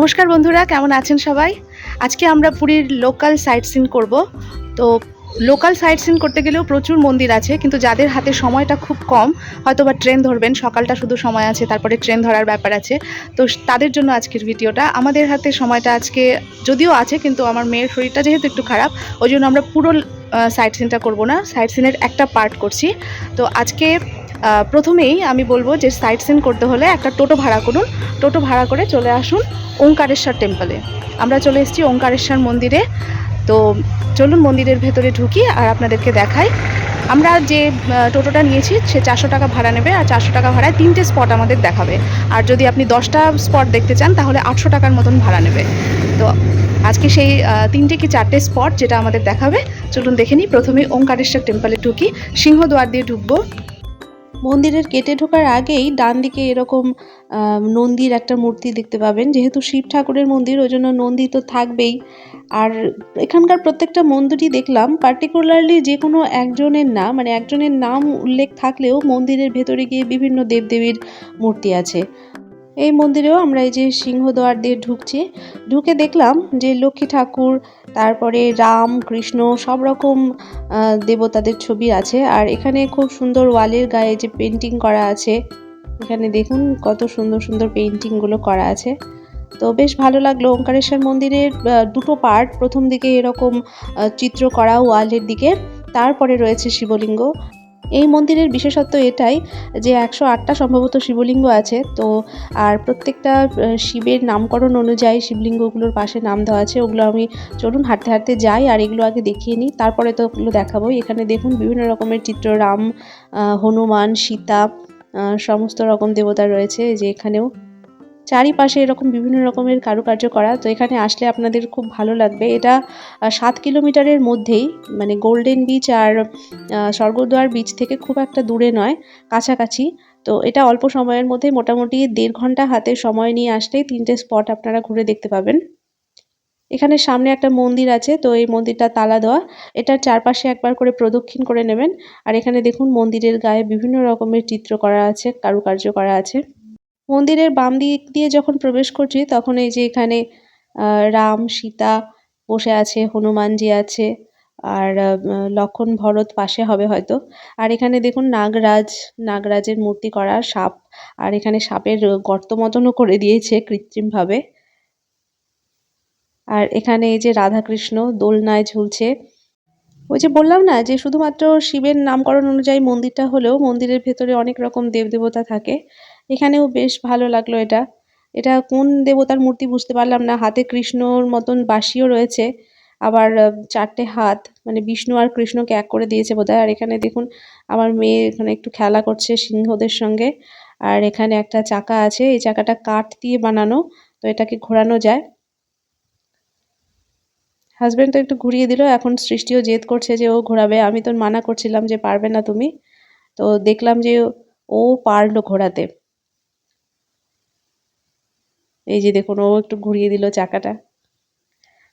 নমস্কার বন্ধুরা কেমন আছেন সবাই? আজকে আমরা পুরীর লোকাল সাইট সিন করব। তো লোকাল সাইট সিন করতে গেলেও প্রচুর মন্দির আছে, কিন্তু যাদের হাতে সময়টা খুব কম হয়তো বা ট্রেন ধরবেন, সকালটা শুধু সময় আছে, তারপরে ট্রেন ধরার ব্যাপার আছে। তো তাদের জন্য আজকের ভিডিওটা আমাদের হাতে সময়টা আজকে যদিও আছে, কিন্তু আমার মেয়ের শরীরটা যেহেতু একটু খারাপ, ওই জন্য আমরা পুরো সাইট সিনটা করব না। সাইট সিনের একটা পার্ট করছি। তো আজকে প্রথমেই আমি বলব যে সাইট সিন করতে হলে একটা টোটো ভাড়া করুন। টোটো ভাড়া করে চলে আসুন ওঙ্কারেশ্বর টেম্পলে আমরা চলে এসেছি ওঙ্কারেশ্বর মন্দিরে। তো চলুন মন্দিরের ভেতরে ঢুকি আর আপনাদেরকে দেখাই। আমরা যে টোটোটা নিয়েছি, সে চারশো টাকা ভাড়া নেবে আর চারশো টাকা ভাড়ায় তিনটে স্পট আমাদের দেখাবে। আর যদি আপনি দশটা স্পট দেখতে চান, তাহলে আটশো টাকার মতন ভাড়া নেবে। তো আজকে সেই তিনটে কি চারটে স্পট যেটা আমাদের দেখাবে। চলুন দেখে নিই। প্রথমে ওঙ্কারেশ্বর টেম্পলে ঢুকি। সিংহদ্বার দিয়ে ঢুকবো। মন্দিরের কেটে ঢোকার আগেই ডান দিকে এরকম নন্দীর একটা মূর্তি দেখতে পাবেন। যেহেতু শিব ঠাকুরের মন্দির ওই জন্য নন্দী তো থাকবেই। আর এখানকার প্রত্যেকটা মন্দিরই দেখলাম। পার্টিকুলারলি যে কোনো একজনের না মানে একজনের নাম উল্লেখ থাকলেও মন্দিরের ভেতরে গিয়ে বিভিন্ন দেবদেবীর মূর্তি আছে। এই মন্দিরেও আমরা এই যে সিংহদ্বার দিয়ে ঢুকছি। ঢুকে দেখলাম যে লক্ষ্মী ঠাকুর, তারপরে রাম, কৃষ্ণ সব রকম দেবতাদের ছবি আছে। আর এখানে খুব সুন্দর ওয়ালের গায়ে যে পেন্টিং করা আছে, এখানে দেখুন কত সুন্দর সুন্দর পেন্টিংগুলো করা আছে। তো বেশ ভালো লাগল ওঙ্কারেশ্বর মন্দিরের দুটো পার্ট প্রথম দিকে এরকম চিত্র করা ওয়ালের দিকে, তারপরে রয়েছে শিবলিঙ্গ। এই মন্দিরের বিশেষত্ব এটাই যে একশো আটটা সম্ভবত শিবলিঙ্গ আছে। তো আর প্রত্যেকটা শিবের নামকরণ অনুযায়ী শিবলিঙ্গগুলোর পাশে নাম দেওয়া আছে। ওগুলো আমি চলুন হাঁটতে হাঁটতে যাই আর এগুলো আগে দেখিয়ে নিই। তারপরে তো ওগুলো দেখাবো এখানে দেখুন বিভিন্ন রকমের চিত্র, রাম হনুমান, সীতা সমস্ত রকম দেবতা রয়েছে। যে এখানেও চারিপাশে এরকম বিভিন্ন রকমের কারুকার্য করা, তো এখানে আসলে আপনাদের খুব ভালো লাগবে। এটা সাত কিলোমিটারের মধ্যেই মানে গোল্ডেন বিচ আর স্বর্গদ্বার বিচ থেকে খুব একটা দূরে নয়, কাছাকাছি। তো এটা অল্প সময়ের মধ্যে মোটামুটি দেড় ঘণ্টা হাতে সময় নিয়ে আসলেই তিনটে স্পট আপনারা ঘুরে দেখতে পাবেন। এখানে সামনে একটা মন্দির আছে, তো এই মন্দিরটা তালা দেওয়া। এটার চারপাশে একবার করে প্রদক্ষিণ করে নেবেন। আর এখানে দেখুন মন্দিরের গায়ে বিভিন্ন রকমের চিত্র করা আছে, কারুকার্য করা আছে। মন্দিরের বাম দিক দিয়ে যখন প্রবেশ করছি, তখন এই যে এখানে রাম, সীতা বসে আছে, হনুমানজি আছে, আর লক্ষণ ভরত পাশে হবে হয়তো। আর এখানে দেখুন নাগরাজ, নাগরাজের মূর্তি করা সাপ, আর এখানে সাপের গর্ত মতনও করে দিয়েছে কৃত্রিমভাবে। আর এখানে এই যে রাধাকৃষ্ণ দোলনায় ঝুলছে ওই যে বললাম না যে শুধুমাত্র শিবের নামকরণ অনুযায়ী মন্দিরটা হলেও মন্দিরের ভেতরে অনেক রকম দেবদেবতা থাকে। এখানেও বেশ ভালো লাগল এটা। এটা কোন দেবতার মূর্তি বুঝতে পারলাম না। হাতে কৃষ্ণর মতন বাঁশিও রয়েছে। আবার চারটে হাত মানে বিষ্ণু আর কৃষ্ণকে এক করে দিয়েছে বোধহয়। আর এখানে দেখুন, আমার মেয়ে এখানে একটু খেলা করছে সিংহদের সঙ্গে। আর এখানে একটা চাকা আছে। এই চাকাটা কাঠ দিয়ে বানানো, তো এটাকে ঘোরানো যায়। হাজবেন্ড তো একটু ঘুরিয়ে দিল, এখন সৃষ্টিও জেদ করছে যে ও ঘোরাবে। আমি তো মানা করছিলাম যে পারবে না তুমি। তো দেখলাম যে ও পারল ঘোরাতে। এই যে দেখুন, ও একটু ঘুরিয়ে দিল চাকাটা।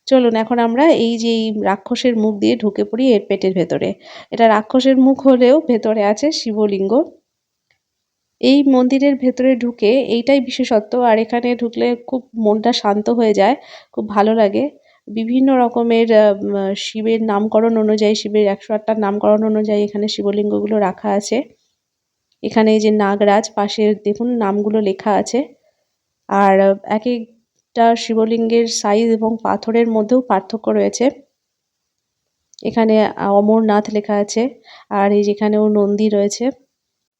চলুন, এখন আমরা এই যে রাক্ষসের মুখ দিয়ে ঢুকে পড়ি এর পেটের ভেতরে। এটা রাক্ষসের মুখ হলেও ভেতরে আছে শিবলিঙ্গ। এই মন্দিরের ভেতরে ঢুকে এইটাই বিশেষত্ব, আর এখানে ঢুকলে খুব মনটা শান্ত হয়ে যায়, খুব ভালো লাগে। বিভিন্ন রকমের শিবের নামকরণ অনুযায়ী, শিবের একশো আটটার নামকরণ অনুযায়ী এখানে শিবলিঙ্গগুলো রাখা আছে। এখানে এই যে নাগরাজ, পাশে দেখুন নামগুলো লেখা আছে। আর এক একটা শিবলিঙ্গের সাইজ এবং পাথরের মধ্যেও পার্থক্য রয়েছে। এখানে অমরনাথ লেখা আছে। আর এই যেখানেও নন্দী রয়েছে।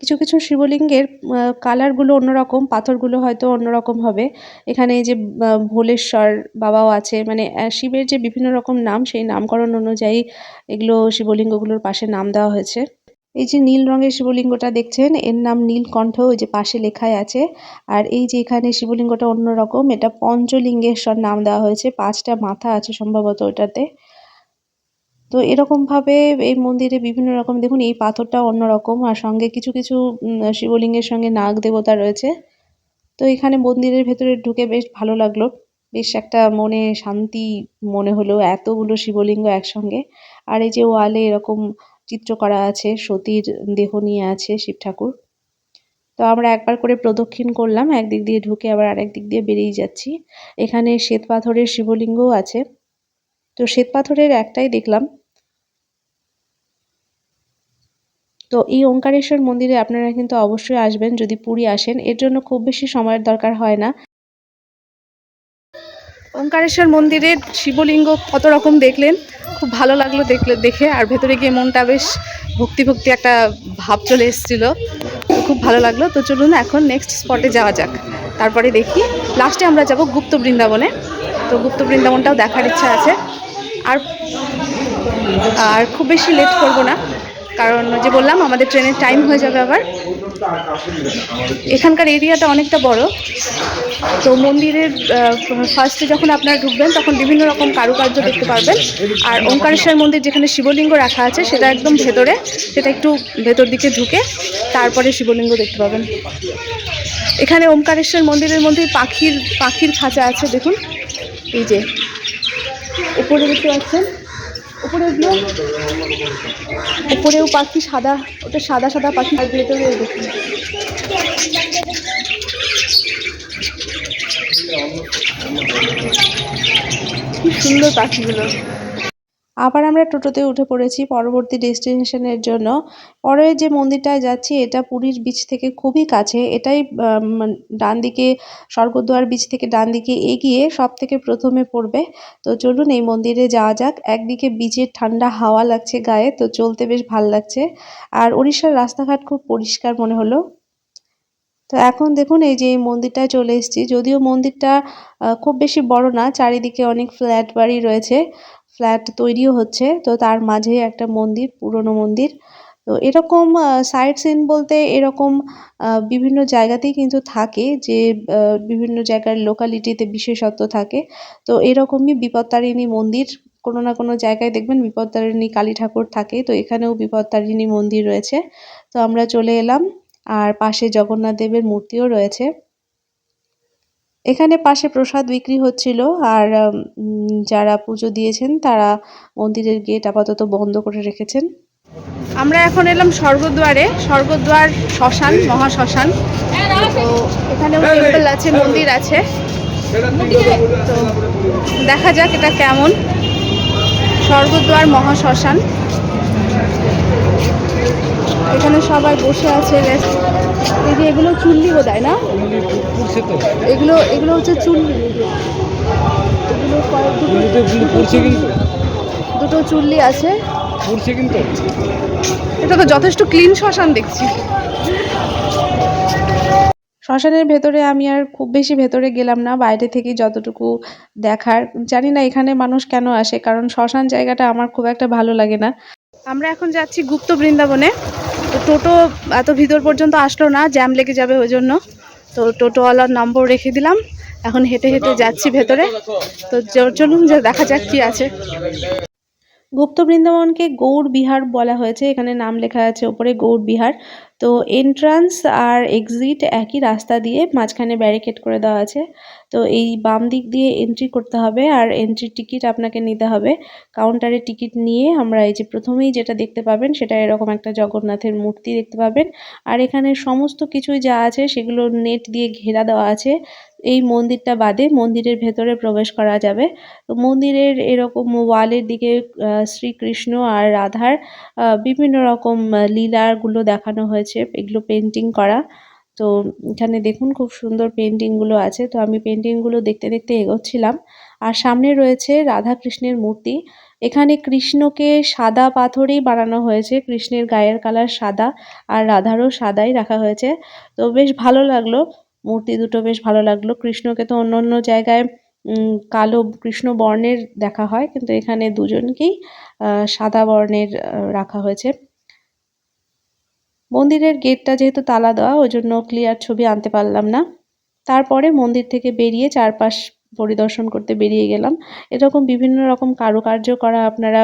কিছু কিছু শিবলিঙ্গের কালারগুলো অন্যরকম, পাথরগুলো হয়তো অন্যরকম হবে। এখানে এই যে ভোলেশ্বর বাবাও আছে মানে শিবের যে বিভিন্ন রকম নাম, সেই নামকরণ অনুযায়ী এগুলো শিবলিঙ্গগুলোর পাশে নাম দেওয়া হয়েছে। এই যে নীল রঙের শিবলিঙ্গটা দেখছেন, এর নাম নীলকণ্ঠ, ওই যে পাশে লেখাই আছে। আর এই যে এখানে শিবলিঙ্গটা অন্যরকম, এটা পঞ্চলিঙ্গেশ্বর নাম দেওয়া হয়েছে, পাঁচটা মাথা আছে সম্ভবত ওটাতে। তো এরকম ভাবে এই মন্দিরে বিভিন্ন রকম, দেখুন এই পাথরটা অন্যরকম আর সঙ্গে কিছু কিছু শিবলিঙ্গের সঙ্গে নাগ দেবতা রয়েছে। তো এখানে মন্দিরের ভেতরে ঢুকে বেশ ভালো লাগল। বেশ একটা মনে শান্তি মনে হলো, এতগুলো শিবলিঙ্গ একসঙ্গে। আর এই যে ওয়ালে এরকম চিত্র করা আছে, সতীর দেহ নিয়ে আছে শিব ঠাকুর। তো আমরা একবার করে প্রদক্ষিণ করলাম, একদিক দিয়ে ঢুকে আবার আরেক দিক দিয়ে বেরিয়ে যাচ্ছি। এখানে শ্বেত পাথরের শিবলিঙ্গও আছে। তো শ্বেত পাথরের একটাই দেখলাম তো এই ওঙ্কারেশ্বর মন্দিরে আপনারা কিন্তু অবশ্যই আসবেন যদি পুরী আসেন। এর জন্য খুব বেশি সময়ের দরকার হয় না। ওঙ্কারেশ্বর মন্দিরের শিবলিঙ্গ কত রকম দেখলেন, খুব ভালো লাগল দেখলে, দেখে। আর ভেতরে গিয়ে মনটা বেশ ভক্তি ভক্তি একটা ভাব চলে এসেছিল। খুব ভালো লাগল। তো চলুন এখন নেক্সট স্পটে যাওয়া যাক। তারপরে দেখি লাস্টে আমরা যাব গুপ্ত বৃন্দাবনে। তো গুপ্ত বৃন্দাবনটাও দেখার ইচ্ছা আছে। আর আর খুব বেশি লেট করব না। কারণ যে বললাম, আমাদের ট্রেনের টাইম হয়ে যাবে আবার। এখানকার এরিয়াটা অনেকটা বড়। তো মন্দিরের ফার্স্টে যখন আপনারা ঢুকবেন, তখন বিভিন্ন রকম কারুকার্য দেখতে পারবেন। আর ওঙ্কারেশ্বর মন্দির যেখানে শিবলিঙ্গ রাখা আছে, সেটা একদম ভেতরে। সেটা একটু ভেতর দিকে ঢুকে, তারপরে শিবলিঙ্গ দেখতে পাবেন। এখানে ওমকারেশ্বর মন্দিরের মধ্যে পাখির পাখির খাঁচা আছে, দেখুন। এই যে, উপরে দেখতে পাচ্ছেন। উপরে দিও উপরেও পাখি সাদা ওটা সাদা সাদা পাখি। ভেতরে দেখুন। কি সুন্দর পাখিগুলো। আবার আমরা টোটোতে উঠে পড়েছি পরবর্তী ডেস্টিনেশনের জন্য। পরে যে মন্দিরটায় যাচ্ছি, এটা পুরীর বিচ থেকে খুবই কাছে। এটাই ডান দিকে স্বর্গদ্বার বিচ থেকে ডান দিকে এগিয়ে সব থেকে প্রথমে পড়বে। তো চলুন এই মন্দিরে যাওয়া যাক। একদিকে বিচের ঠান্ডা হাওয়া লাগছে গায়ে, তো চলতে বেশ ভালো লাগছে। আর উড়িষ্যার রাস্তাঘাট খুব পরিষ্কার মনে হলো। তো এখন দেখুন, এই যে এই মন্দিরটায় চলে এসেছি। যদিও মন্দিরটা খুব বেশি বড় না, চারিদিকে অনেক ফ্ল্যাট বাড়ি রয়েছে। ফ্ল্যাট তৈরিও হচ্ছে। তো তার মাঝে একটা মন্দির, পুরনো মন্দির। তো এরকম সাইট সিন বলতে এরকম বিভিন্ন জায়গাতেই কিন্তু থাকে যে বিভিন্ন জায়গার লোকালিটিতে বিশেষত্ব থাকে। তো এরকমই বিপত্তারিণী মন্দির, কোনো না কোনো জায়গায় দেখবেন বিপত্তারিণী কালী ঠাকুর থাকে। তো এখানেও বিপত্তারিণী মন্দির রয়েছে। তো আমরা চলে এলাম। আর পাশে জগন্নাথ দেবের মূর্তিও রয়েছে। এখানে পাশে প্রসাদ বিক্রি হচ্ছিল আর যারা পুজো দিয়েছেন তারা মন্দিরের গেট আপাতত বন্ধ করে রেখেছেন। আমরা এখন এলাম স্বর্গদ্বারে। স্বর্গদ্বার শ্মশান, মহা শ্মশান। এখানেও টেম্পল আছে, মন্দির আছে। তো দেখা যাক এটা কেমন। স্বর্গদ্বার, মহা শ্মশান। এখানে সবাই বসে আছে এই যে এগুলো চুল্লি বোধহয়, না? এগুলো এগুলো হচ্ছে। এগুলো দুটো- পড়ছে কিন্তু। দুটো চুল্লি আছে। পড়ছে কিন্তু। এটা তো যথেষ্ট ক্লিন শ্মশান দেখছি। শ্মশানের ভেতরে আমি আর খুব বেশি ভেতরে গেলাম না বাইরে থেকে যতটুকু দেখার। জানি না এখানে মানুষ কেন আসে কারণ শ্মশান জায়গাটা আমার খুব একটা ভালো লাগে না। আমরা এখন যাচ্ছি গুপ্ত বৃন্দাবনে। তো টোটো এত ভিতর পর্যন্ত আসলো না জ্যাম লেগে যাবে ওই জন্য। তো টোটোওয়ালার নম্বর রেখে দিলাম। এখন হেঁটে হেঁটে যাচ্ছি ভেতরে। তো চলুন যে দেখা যাক কি আছে। গুপ্ত বৃন্দাবনকে গৌড় বিহার বলা হয়েছে। এখানে নাম লেখা আছে ওপরে গৌড় বিহার। তো এন্ট্রান্স আর এক্সিট একই রাস্তা দিয়ে মাঝখানে ব্যারিকেড করে দেওয়া আছে। তো এই বাম দিক দিয়ে এন্ট্রি করতে হবে আর এন্ট্রির টিকিট আপনাকে নিতে হবে। কাউন্টারে টিকিট নিয়ে আমরা এই যে প্রথমেই যেটা দেখতে পাবেন সেটা এরকম একটা জগন্নাথের মূর্তি দেখতে পাবেন। আর এখানে সমস্ত কিছুই যা আছে সেগুলো নেট দিয়ে ঘেরা দেওয়া আছে। এই মন্দিরটা বাদে মন্দিরের ভেতরে প্রবেশ করা যাবে। তো মন্দিরের এরকম ওয়ালের দিকে শ্রীকৃষ্ণ আর রাধার বিভিন্ন রকম লীলাগুলো দেখানো হয়েছে। এগুলো পেন্টিং করা। তো এখানে দেখুন খুব সুন্দর পেন্টিংগুলো আছে। তো আমি পেন্টিংগুলো দেখতে দেখতে এগোচ্ছিলাম। আর সামনে রয়েছে রাধা কৃষ্ণের মূর্তি। এখানে কৃষ্ণকে সাদা পাথরেই বানানো হয়েছে। কৃষ্ণের গায়ের কালার সাদা আর রাধারও সাদাই রাখা হয়েছে। তো বেশ ভালো লাগল। মূর্তি দুটো বেশ ভালো লাগল। কৃষ্ণকে তো অন্য অন্য জায়গায় কালো কৃষ্ণ বর্ণের দেখা হয়। কিন্তু এখানে দুজনকেই সাদা বর্ণের রাখা হয়েছে। মন্দিরের গেটটা যেহেতু তালা দেওয়া, ওই জন্য ক্লিয়ার ছবি আনতে পারলাম না। তারপরে মন্দির থেকে বেরিয়ে চারপাশ পরিদর্শন করতে বেরিয়ে গেলাম। এরকম বিভিন্ন রকম কারুকার্য করা আপনারা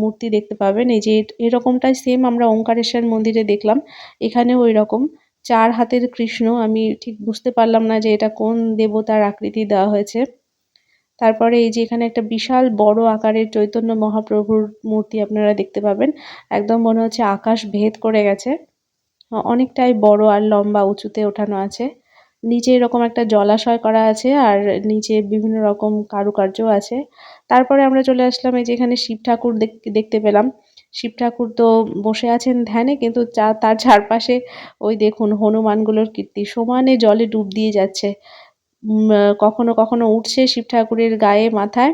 মূর্তি দেখতে পাবেন। এই যে এরকমটাই সেম আমরা ওঙ্কারেশ্বর মন্দিরে দেখলাম। এখানেও ওই রকম চার হাতের কৃষ্ণ, আমি ঠিক বুঝতে পারলাম না যে এটা কোন দেবতার আকৃতি দেওয়া হয়েছে। তারপরে এই যে এখানে একটা বিশাল বড় আকারের চৈতন্য মহাপ্রভুর মূর্তি আপনারা দেখতে পাবেন। একদম মনে হচ্ছে আকাশ ভেদ করে গেছে। অনেকটাই বড় আর লম্বা উঁচুতে ওঠানো আছে। নিচে এরকম একটা জলাশয় করা আছে আর নিচে বিভিন্ন রকম কারুকার্য আছে। তারপরে আমরা চলে আসলাম এই যেখানে শিব ঠাকুর দেখ- দেখতে পেলাম। শিব ঠাকুর তো বসে আছেন ধ্যানে কিন্তু তার চারপাশে ওই দেখুন হনুমানগুলোর কীর্তি। সমানে জলে ডুব দিয়ে যাচ্ছে। কখনো কখনো উঠছে শিব ঠাকুরের গায়ে মাথায়,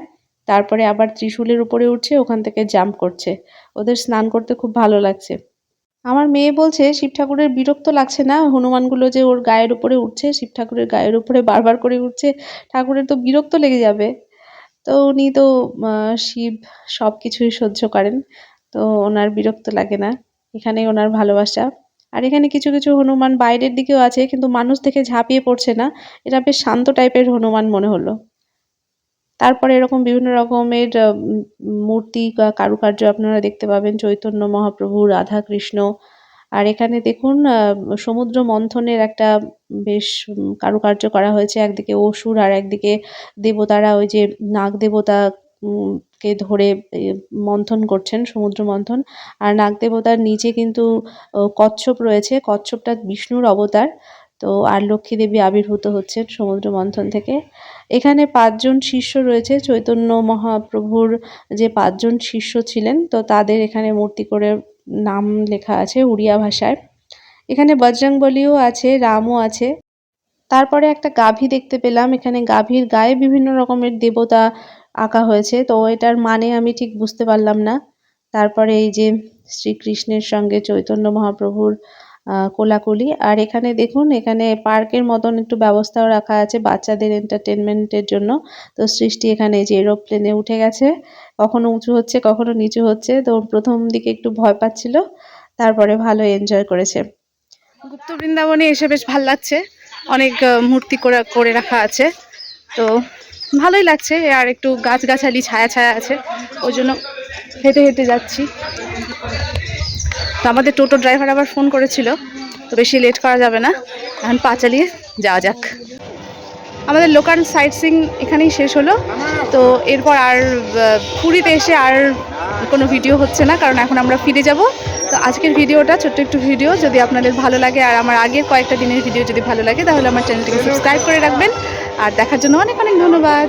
তারপরে আবার ত্রিশূলের উপরে উঠছে, ওখান থেকে জাম্প করছে। ওদের স্নান করতে খুব ভালো লাগছে। আমার মেয়ে বলছে, শিব ঠাকুরের বিরক্ত লাগছে না? হনুমানগুলো যে ওর গায়ের উপরে উঠছে, শিব ঠাকুরের গায়ের উপরে বারবার করে উঠছে, ঠাকুরের তো বিরক্ত লেগে যাবে। তো উনি তো শিব সব কিছুই সহ্য করেন, তো ওনার বিরক্ত লাগে না। এখানেই ওনার ভালোবাসা। আর এখানে কিছু কিছু হনুমান বাইরের দিকেও আছে, কিন্তু মানুষ দেখে ঝাঁপিয়ে পড়ছে না। এটা বেশ শান্ত টাইপের হনুমান মনে হলো। তারপরে এরকম বিভিন্ন রকমের মূর্তি বা কারুকার্য আপনারা দেখতে পাবেন। চৈতন্য, মহাপ্রভু, রাধা কৃষ্ণ। আর এখানে দেখুন সমুদ্র মন্থনের একটা বেশ কারুকার্য করা হয়েছে। একদিকে অসুর আর একদিকে দেবতারা, ওই যে নাগ দেবতা কে ধরে মন্থন করছেন, সমুদ্র মন্থন। আর নাগ দেবতার নিচে কিন্তু কচ্ছপ রয়েছে। কচ্ছপটা বিষ্ণুর অবতার। তো আর লক্ষ্মী দেবী আবির্ভূত হচ্ছেন সমুদ্র মন্থন থেকে। এখানে পাঁচজন শিষ্য রয়েছে। চৈতন্য মহাপ্রভুর যে পাঁচজন শিষ্য ছিলেন, তো তাদের এখানে মূর্তি করে নাম লেখা আছে উড়িয়া ভাষায়। এখানে বজরংবলিও আছে, রামও আছে। তারপরে একটা গাভী দেখতে পেলাম। এখানে গাভীর গায়ে বিভিন্ন রকমের দেবতা আঁকা হয়েছে। তো এটার মানে আমি ঠিক বুঝতে পারলাম না। তারপরে এই যে শ্রীকৃষ্ণের সঙ্গে চৈতন্য মহাপ্রভুর কোলাকুলি। আর এখানে দেখুন, এখানে পার্কের মতন একটু ব্যবস্থাও রাখা আছে বাচ্চাদের এন্টারটেনমেন্টের জন্য। তো সৃষ্টি এখানে যে এরোপ্লেনে উঠে গেছে। কখনো উঁচু হচ্ছে, কখনো নিচু হচ্ছে। তো প্রথম দিকে একটু ভয় পাচ্ছিল, তারপরে ভালো এনজয় করেছে। গুপ্ত বৃন্দাবনে এসে বেশ ভালো লাগছে। অনেক মূর্তি করে রাখা আছে। তো ভালোই লাগছে, আর একটু গাছগাছালি, ছায়া ছায়া আছে, ওই জন্য হেঁটে হেঁটে যাচ্ছি। তো আমাদের টোটো ড্রাইভার আবার ফোন করেছিল, তো বেশি লেট করা যাবে না, এখন পা চালিয়ে যাওয়া যাক। আমাদের লোকাল সাইট সিং এখানেই শেষ হলো, তো এরপর আর পুরীতে এসে আর কোনো ভিডিও হচ্ছে না, কারণ এখন আমরা ফিরে যাব। তো আজকের ভিডিওটা, ছোট্ট একটু ভিডিও, যদি আপনাদের ভালো লাগে আর আমার আগের কয়েকটা দিনের ভিডিও যদি ভালো লাগে, তাহলে আমার চ্যানেলটিকে সাবস্ক্রাইব করে রাখবেন। আর দেখার জন্য অনেক অনেক ধন্যবাদ।